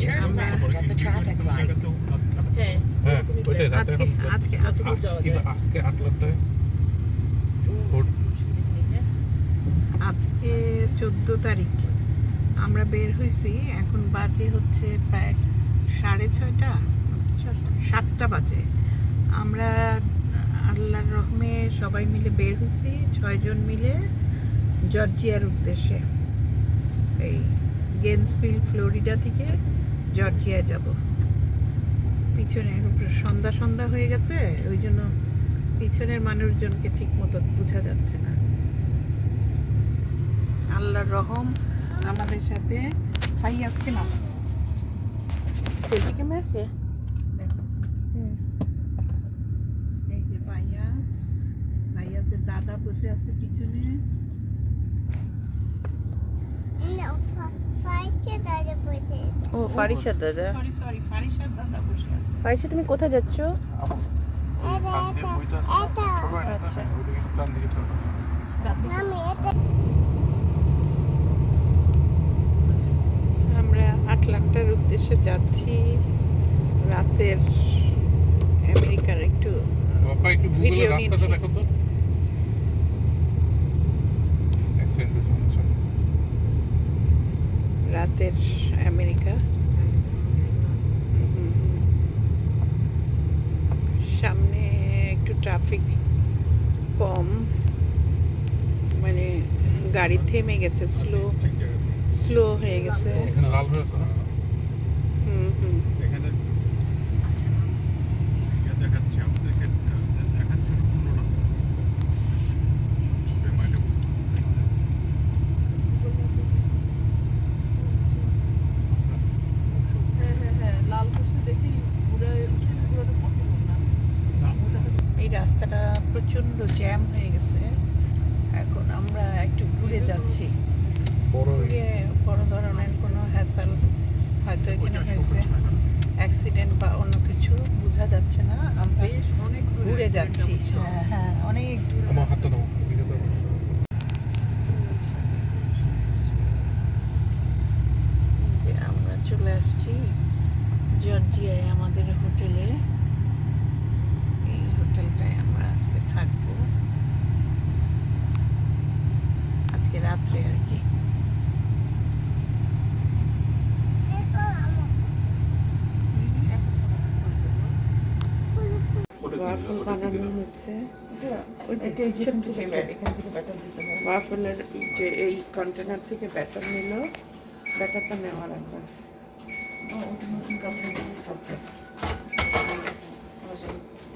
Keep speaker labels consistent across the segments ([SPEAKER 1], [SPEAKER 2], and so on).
[SPEAKER 1] Turn left at the traffic light.
[SPEAKER 2] হ্যাঁ
[SPEAKER 3] হ্যাঁ ওইটাই রাতে
[SPEAKER 2] আজকে আজকে আজকে যাওয়া
[SPEAKER 3] কিন্তু আজকে আটলাটায়
[SPEAKER 2] আজকে চোদ্দ তারিখ। আমরা বের হয়েছি এখন বাজে হচ্ছে প্রায় সাড়ে ছয়টা সাতটা বাজে। আমরা আল্লাহর রহমে সবাই মিলে বের হয়েছি ছয়জন মিলে জর্জিয়ার উদ্দেশ্যে। এই গেন্সভিল ফ্লোরিডা থেকে জর্জিয়া যাব। পিছনে সন্ধ্যা সন্ধ্যা হয়ে গেছে, ওই জন্য পিছনের মানুষজনকে ঠিক মতো বোঝা যাচ্ছে না। আল্লাহর রহম আমাদের সাথে ভাই আসছে না
[SPEAKER 4] সেদিকে কেমন আছে
[SPEAKER 2] দেখো এই যে ভাইয়া ভাইয়াদের দাদা বসে আছে পিছনে
[SPEAKER 4] ও ফারিসা দাদা?
[SPEAKER 2] সরি সরি ফারিসার দাদা বসে আছে।
[SPEAKER 4] ফারিসা তুমি কোথায় যাচ্ছ? আচ্ছা।
[SPEAKER 2] আমরা আটলান্টার উদ্দেশ্যে যাচ্ছি। রাতের আমেরিকার একটু
[SPEAKER 3] বাপ্পা একটু গুগলে
[SPEAKER 2] ভিডিও নিচ্ছি। রাতের আমেরিকা হুম। সামনে একটু ট্রাফিক কম। মানে গাড়ি থেমে গেছে স্লো স্লো হয়ে গেছে
[SPEAKER 3] এখানে লাল হয়ে আছে না
[SPEAKER 2] হুম হুম
[SPEAKER 5] এখানে ইয়ে দেখাচ্ছে আমাদেরকে দেখাচ্ছে হলো পূর্ণ রাস্তা ওই মাইলে
[SPEAKER 2] এই রাস্তাটা প্রচণ্ড জ্যাম হয়ে গেছে এখন আমরা একটু ঘুরে যাচ্ছি
[SPEAKER 3] বড়
[SPEAKER 2] ঘুরে বড় ধরনের কোনো হ্যাসাল হয়তো এখানে হয়েছে অ্যাক্সিডেন্ট বা অন্য কিছু বোঝা যাচ্ছে না। আমরা অনেক ঘুরে যাচ্ছি। হ্যাঁ হ্যাঁ অনেক
[SPEAKER 3] আমার হাতটা দাও।
[SPEAKER 2] যে আমরা চলে আসছি জর্জিয়ায় আমাদের হোটেলে এই হোটেলটায় আমরা আজকে থাকব আজকে রাত্রে আর কি ওয়াফল বানানো হচ্ছে ওয়াফলের যে এই কন্টেনার থেকে ব্যাটার নিল ব্যাটারটা নেওয়ার একবার আচ্ছা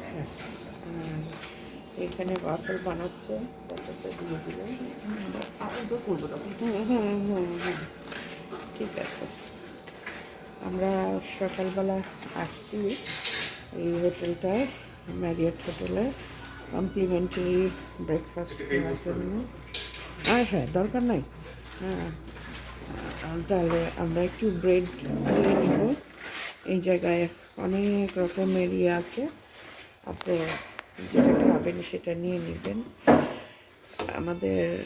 [SPEAKER 2] হ্যাঁ। হুম। এখানে ওয়াফল বানাচ্ছে ব্যাটারটা দিয়ে দিলে। ঠিক আছে। আমরা সকালবেলা আসছি এই হোটেলটায় ম্যারিয়ট হোটেলে কমপ্লিমেন্টারি ব্রেকফাস্ট করার জন্য। আর হ্যাঁ দরকার নাই। হ্যাঁ তাহলে আমরা একটু ব্রেড নিয়ে নিব। এই জায়গায় অনেক রকমের ইয়ে আছে। আপনি যেটা খাবেন সেটা নিয়ে নেবেন। আমাদের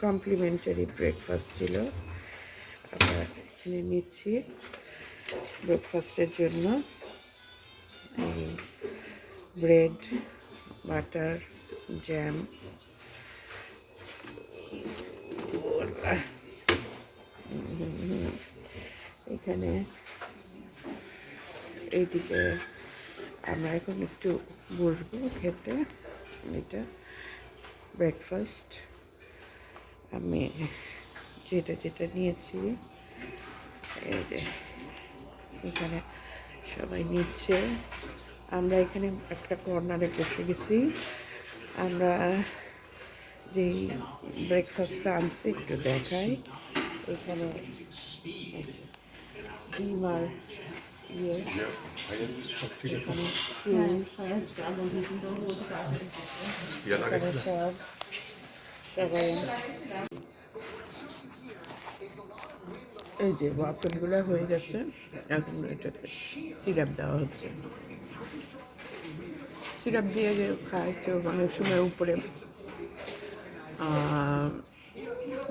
[SPEAKER 2] কমপ্লিমেন্টারি ব্রেকফাস্ট ছিল। আমরা এখানে নিচ্ছি ব্রেকফাস্টের জন্য। এই ব্রেড, বাটার জ্যাম এখানে এইদিকে আমরা এখন একটু বসবো খেতে। এটা ব্রেকফাস্ট আমি যেটা যেটা নিয়েছি এখানে সবাই নিচ্ছে। আমরা এখানে একটা কর্নারে বসে গেছি। আমরা যেই ব্রেকফাস্টটা আনছি একটু দেখাই। এখানে ডিম আর ইয়ে এই যে ওয়াফেলগুলো হয়ে গেছে, এখন এটাতে সিরাপ দেওয়া হচ্ছে। সিরাপ দিয়ে যে খায় কেউ অনেক সময় উপরে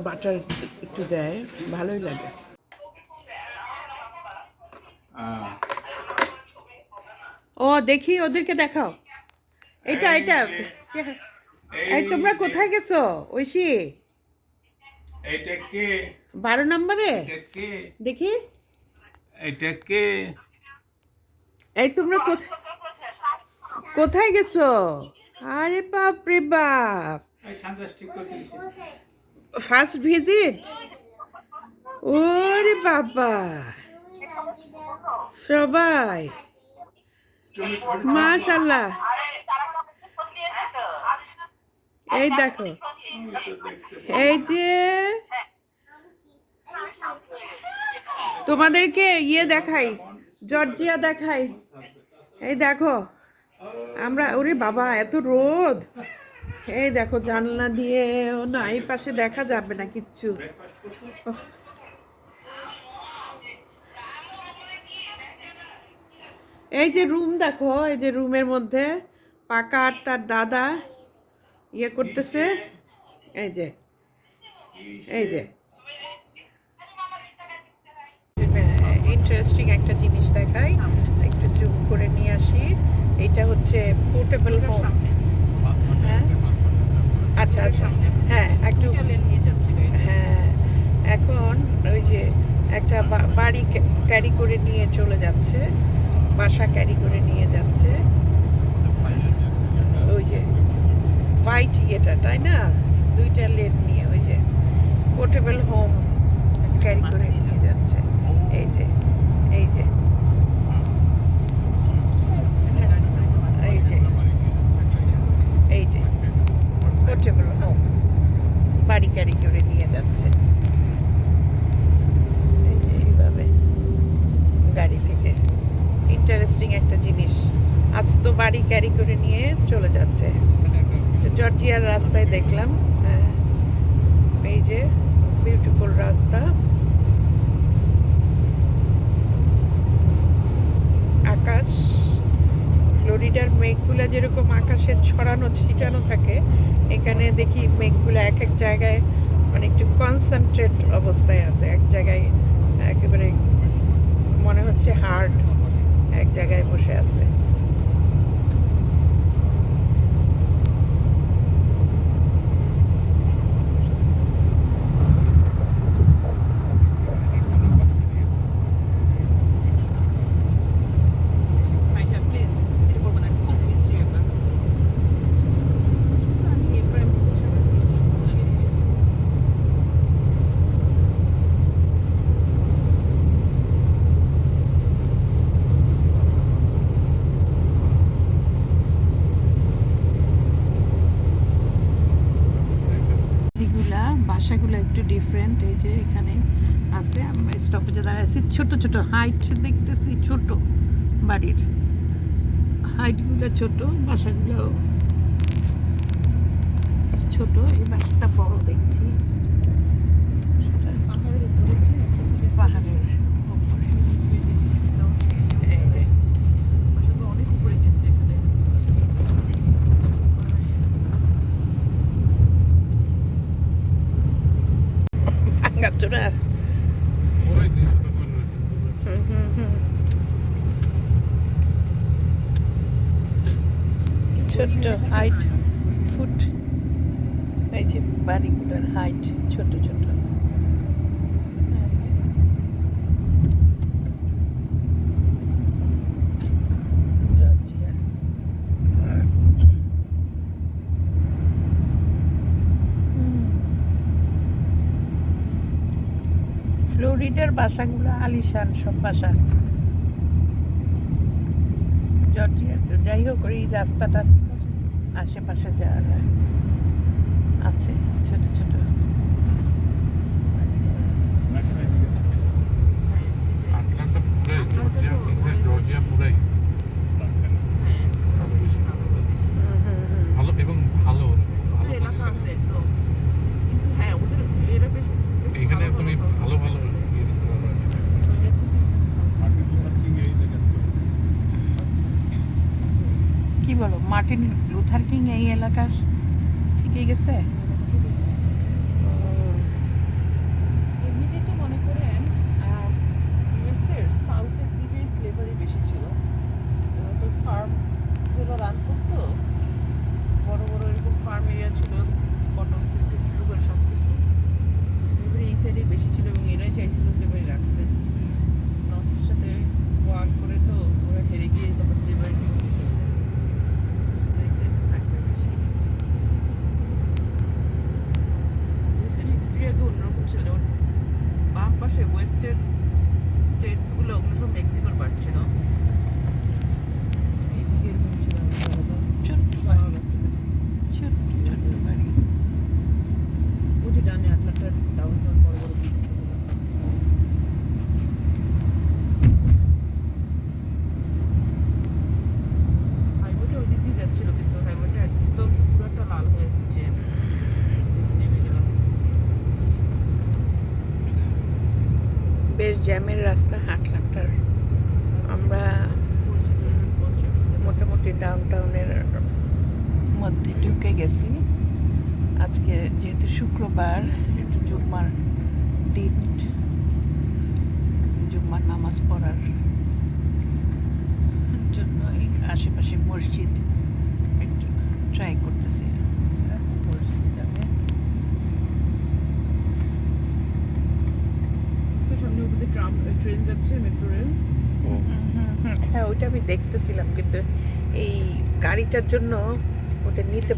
[SPEAKER 2] বাটার একটু দেয় ভালোই লাগে। ও দেখি ওদেরকে দেখাও। এটা এটা এই তোমরা কোথায় গেছো ঐশি? বারো নম্বরে? দেখি।
[SPEAKER 3] এটা কে?
[SPEAKER 2] এই তোমরা কোথায় কোথায় গেছো? আরে বাপ। রে বাপ ফার্স্ট ভিজিট ওরে বাবা। সবাই। মাশাল্লাহ এই দেখো। এই যে। তোমাদেরকে ইয়ে দেখাই জর্জিয়া দেখাই। এই দেখো। আমরা, ওরে বাবা, এত রোদ। এই দেখো, জানলা দিয়ে না, এই পাশে দেখা যাবে না কিচ্ছু। এই যে রুম দেখো, এই যে রুমের মধ্যে পাকা আর তার দাদা ইয়ে করতেছে। এই যে এই যে ইন্টারেস্টিং একটা জিনিস দেখাই একটু জুম করে নিয়ে আসি এটা হচ্ছে পোর্টেবল হোম হ্যাঁ? আচ্ছা আচ্ছা। হ্যাঁ একটু হ্যাঁ এখন ওই যে একটা বাড়ি ক্যারি করে নিয়ে চলে যাচ্ছে বাসা ক্যারি করে নিয়ে যাচ্ছে। ওই যে হোয়াইট ইয়েটা তাই না? দুইটা লেন নিয়ে ওই যে পোর্টেবল হোম ক্যারি করে নিয়ে যাচ্ছে। এই যে এই যে এই যে এই যে পোর্টেবল হোম বাড়ি ক্যারি করে নিয়ে যাচ্ছে। এইভাবে গাড়ি থেকে। ইন্টারেস্টিং একটা জিনিস। আস্ত বাড়ি ক্যারি করে নিয়ে চলে যাচ্ছে। তো জর্জিয়ার রাস্তায় দেখলাম হ্যাঁ। এই যে বিউটিফুল রাস্তা। আকাশ। ফ্লোরিডার মেঘগুলো যেরকম আকাশে ছড়ানো, ছিটানো থাকে, এখানে দেখি মেঘগুলো এক এক জায়গায় মানে একটু কনসেন্ট্রেট অবস্থায় আছে। এক জায়গায় একেবারে মনে হচ্ছে হার্ড, এক জায়গায় বসে আছে বাড়িগুলা বাসাগুলো একটু ডিফারেন্ট এই যে এখানে আছে, আমরা স্টপেজে দাঁড়াইছি। ছোট ছোট হাইট দেখতেছি, ছোট বাড়ির। হাইটগুলো ছোট বাসাগুলো ছোট, এই বাসাটা বড় দেখছি। পাহাড়ের উপরে। এই যে। ভাঙাচোরা
[SPEAKER 5] ওরাই দিয়েছে তখন
[SPEAKER 2] হুম হুম হুম ছোট্ট হাইট ফুট এই যে বাড়িগুলোর হাইট ছোট ছোট জর্জিয়া। হুম। ফ্লোরিডার বাসাগুলো আলিশান সব বাসা। যাই হোক এই রাস্তাটা আশেপাশে যারা আছে ছোট ছোট। বলো, মার্টিন লুথার কিং এই এলাকার থেকে গেছে?
[SPEAKER 4] ফার্ম
[SPEAKER 2] রান
[SPEAKER 4] করতো।
[SPEAKER 2] বড় বড়
[SPEAKER 4] এরকম ফার্ম এরিয়া ছিল কটন
[SPEAKER 2] ফিল্ড জ্যামের রাস্তা হাটলাটার আমরা মোটামুটি ডাউন টাউনের মধ্যে ঢুকে গেছি। আজকে যেহেতু শুক্রবার, একটু জুম্মার দিন, জুম্মার নামাজ পড়ার জন্য আশেপাশে মসজিদ একটু ট্রাই করতেছি মসজিদ যাবে
[SPEAKER 4] সামনে উপরে ট্রাম ট্রেন যাচ্ছে মেট্রো রেল
[SPEAKER 2] হুম, হুম, হুম। হ্যাঁ ওইটা আমি দেখতেছিলাম কিন্তু এই গাড়িটার জন্য ওটা নিতে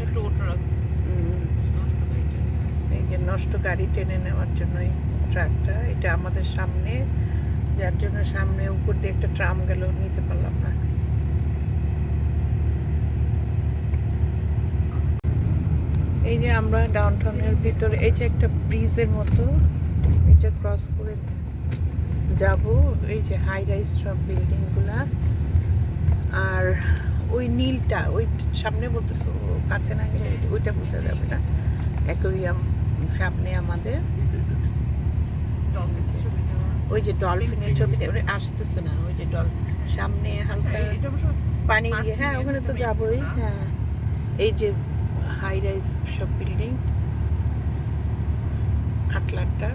[SPEAKER 2] এই যে নষ্ট গাড়ি টেনে নেওয়ার জন্য এই ট্রাকটা এটা আমাদের সামনে যার জন্য সামনে উপর দিয়ে একটা ট্রাম গেল নিতে পারলাম না। এই যে আমরা ডাউনটাউনের ভিতরে এই যে একটা ব্রিজের মতো এটা ক্রস করে যাব এই যে হাই রাইজ সব বিল্ডিংগুলা আর ওই নীলটা ওই সামনে বলতেছো কাছে না গেলে ওইটা বোঝা যাবে না। অ্যাকোরিয়াম সামনে আমাদের। ওই যে ডলফিনের ছবি ওটা আসতেছে না ওই যে ডল সামনে হালকা পানি দিয়ে হ্যাঁ ওখানে তো যাবোই হ্যাঁ। এই যে হাই রাইজ সব বিল্ডিং আটলান্টার